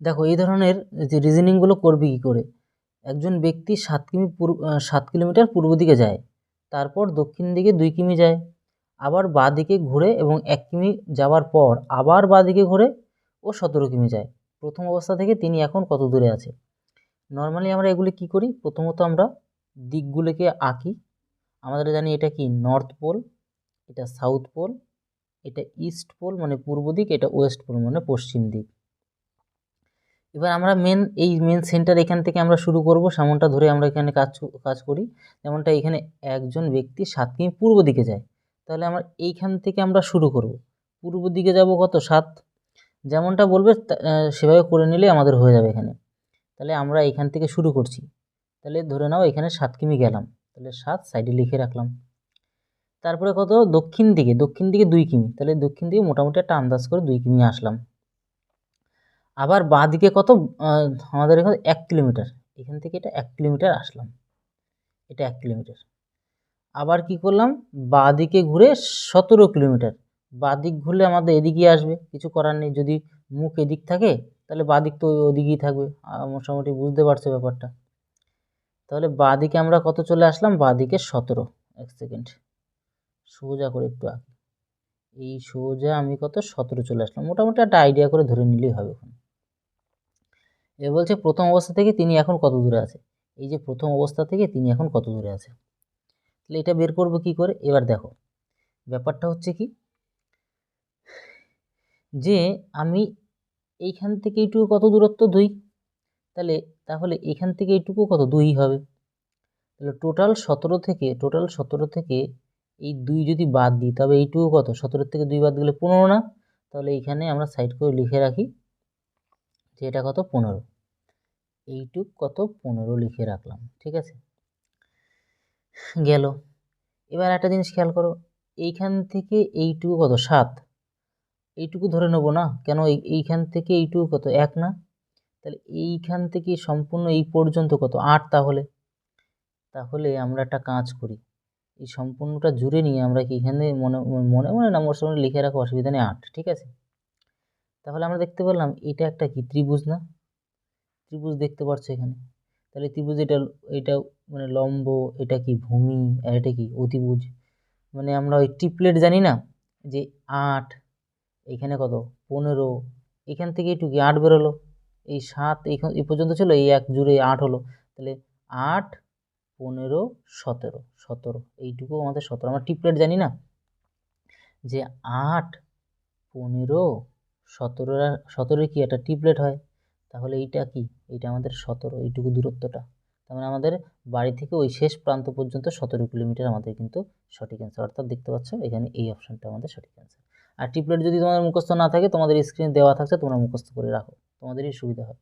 দেখো, এই ধরনের যে রিজনিংগুলো করবি কী করে? একজন ব্যক্তি সাত কিমি পূর্ব সাত কিলোমিটার পূর্ব দিকে যায়, তারপর দক্ষিণ দিকে দুই কিমি যায়, আবার বাঁ দিকে ঘুরে এবং এক কিমি যাওয়ার পর আবার বাঁ দিকে ঘুরে ও সতেরো কিমি যায়। প্রথম অবস্থা থেকে তিনি এখন কত দূরে আছে? নর্মালি আমরা এগুলি কি করি? প্রথমত আমরা দিকগুলোকে আঁকি। আমাদের জানি এটা কি? নর্থ পোল এটা সাউথ পোল এটা ইস্ট পোল মানে পূর্ব দিক, এটা ওয়েস্ট পোল মানে পশ্চিম দিক। এবার আমরা মেন এই মেন সেন্টার এখান থেকে আমরা শুরু করব, সেমনটা ধরে আমরা এখানে কাজ কাজ করি। যেমনটা এখানে একজন ব্যক্তি সাত কিমি পূর্ব দিকে যায়। তাহলে আমরা এইখান থেকে আমরা শুরু করব। পূর্ব দিকে যাব কত? সাত। যেমনটা বলবে সেভাবে করে নিলে আমাদের হয়ে যাবে এখানে। তাহলে আমরা এখান থেকে শুরু করছি। তাহলে ধরে নাও এখানে সাত কিমি গেলাম। তাহলে সাত সাইডে লিখে রাখলাম। তারপরে কত? দক্ষিণ দিকে। দক্ষিণ দিকে দুই কিমি। তাহলে দক্ষিণ দিকে মোটামুটি একটা আন্দাজ করে দুই কিমি আসলাম। আবার বাঁ দিকে কত আমাদের এখানে এক কিলোমিটার। এখান থেকে এটা এক কিলোমিটার আসলাম। এটা এক কিলোমিটার। আবার কি করলাম? বাঁ দিকে ঘুরে সতেরো কিলোমিটার। বাঁ দিক ঘুরলে আমাদের এদিকে আসবে। কিছু করার নেই। যদি মুখ এদিক থাকে, তাহলে বাঁ দিক তো ওদিকেই থাকবে। মোটামুটি বুঝতে পারছে ব্যাপারটা। তাহলে বাঁ দিকে আমরা কত চলে আসলাম? বাঁ দিকে সতেরো। এক সেকেন্ড। সোজা করে একটু আগে। এই সোজা আমি কত? সতেরো চলে আসলাম। মোটামুটি একটা আইডিয়া করে ধরে নিলেই হবে এখন। এ বলছে, প্রথম অবস্থা থেকে তিনি এখন কত দূরে আছে? এই যে, প্রথম অবস্থা থেকে তিনি এখন কত দূরে আছে? তাহলে এটা বের করব কি করে? এবার দেখো, ব্যাপারটা হচ্ছে কি? যে, আমি এইখান থেকে এইটুকু কত দূরত্ব দুই? তাহলে তাহলে এখান থেকে এইটুকু কত দুই হবে? তাহলে টোটাল সতেরো থেকে, টোটাল সতেরো থেকে এই দুই যদি বাদ দিই, তবে এইটুকু কত? সতেরো থেকে দুই বাদ দিলে পনেরো না? তাহলে এইখানে আমরা সাইড করে লিখে রাখি যে এটা কত? পনেরো। এইটুক কত? পনেরো লিখে রাখলাম, ঠিক আছে? গেল। এবার একটা জিনিস খেয়াল করো, এইখান থেকে এইটুকু কত? সাত। এইটুকু ধরে নেব না? কেন এইখান থেকে এইটুকু কত? এক না? তাহলে এইখান থেকে সম্পূর্ণ এই পর্যন্ত কত? আট তাহলে। তাহলে আমরা একটা কাজ করি। এই সম্পূর্ণটা জুড়ে নিয়ে আমরা কি এখানে মনে মনে মনে নম্বর সামনে লিখে রাখো অসুবিধা নেই, আট, ঠিক আছে? তাহলে আমরা দেখতে পেলাম এটা একটা কি? ত্রিভুজ না? ত্রিভুজ দেখতে পাচ্ছ এখানে। তাহলে ত্রিভুজ এটা এটা মানে লম্ব, এটা কি ভূমি, আর এটা কি অতিভুজ? মানে আমরা ওই টিপলেট জানি না যে আট, এখানে কত? পনেরো, এখান থেকে একটু কি আট বেরোলো? এই সাত এইখান এই পর্যন্ত ছিল, এই এক জুড়ে আট হলো। তাহলে আট, পনেরো, সতেরো সতেরো, এইটুকু আমাদের সতেরো। আমরা টিপলেট জানি না যে আট, পনেরো সতেরো সতেরো কি একটা টিপলেট হয়? তাহলে এইটা কি? এটা আমাদের সতেরো, এইটুকু দূরত্বটা। তার মানে আমাদের বাড়ি থেকে ওই শেষ প্রান্ত পর্যন্ত সতেরো কিলোমিটার আমাদের কিন্তু সঠিক অ্যান্সার অর্থাৎ দেখতে পাচ্ছ, এখানে এই অপশানটা আমাদের সঠিক অ্যান্সার আর টিপলেট যদি তোমাদের মুখস্থ না থাকে, তোমাদের স্ক্রিনে দেওয়া থাকছে, তোমরা মুখস্থ করে রাখো। তোমাদেরই সুবিধা হয়।